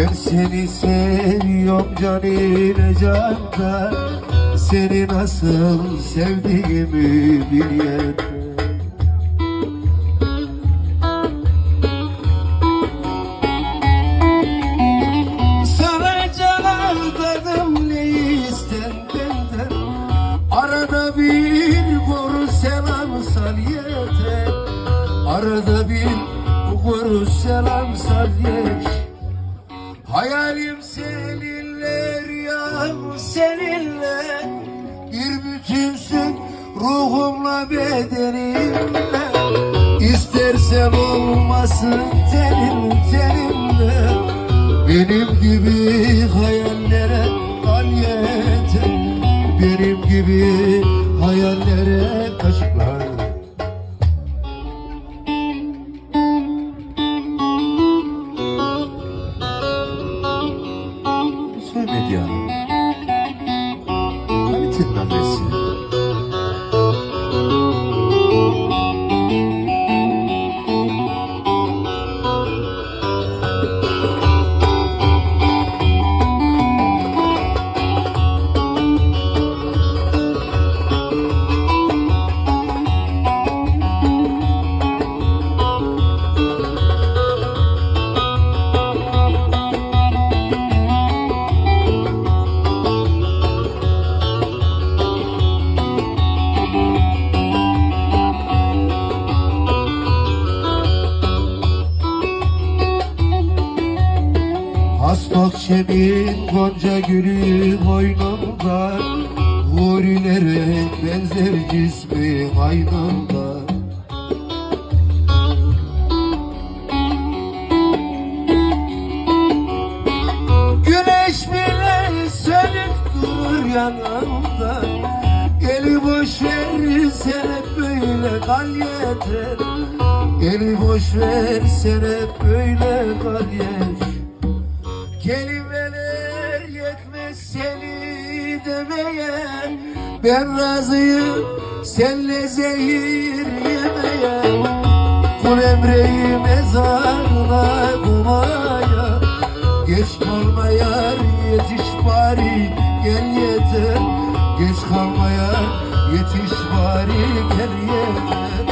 Ben seni seviyorum canine candan. Seni nasıl sevdiğimi bil yeter Arada bir koru selam sal Arada bir koru selam sal yeter Hayalim seninle rüyam seninle Bir bütünsün ruhumla bedenimle. İstersen olmasın tenim tenimle Benim gibi hayallere kal yeter Benim gibi hayallere kaşıklar Hallelujah. Limited numbers here. Has bahçenin gonca gülü boynumda Hurilere benzer cismi aynamda Güneş bile sönük durur yanımda. Eli boş ver sen hep böyle kal yeter. Eli boş ver sen hep böyle kal yeter Kelimeler yetmez seni demeye. Ben razıyım senle zehir yemeye. Kul emreyi mezarına kumaya Geç kalma yar yetiş bari gel yeter. Geç kalma yar yetiş bari gel yeter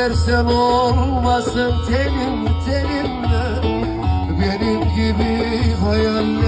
İstersen olmasın tenim tenimle Benim gibi hayallere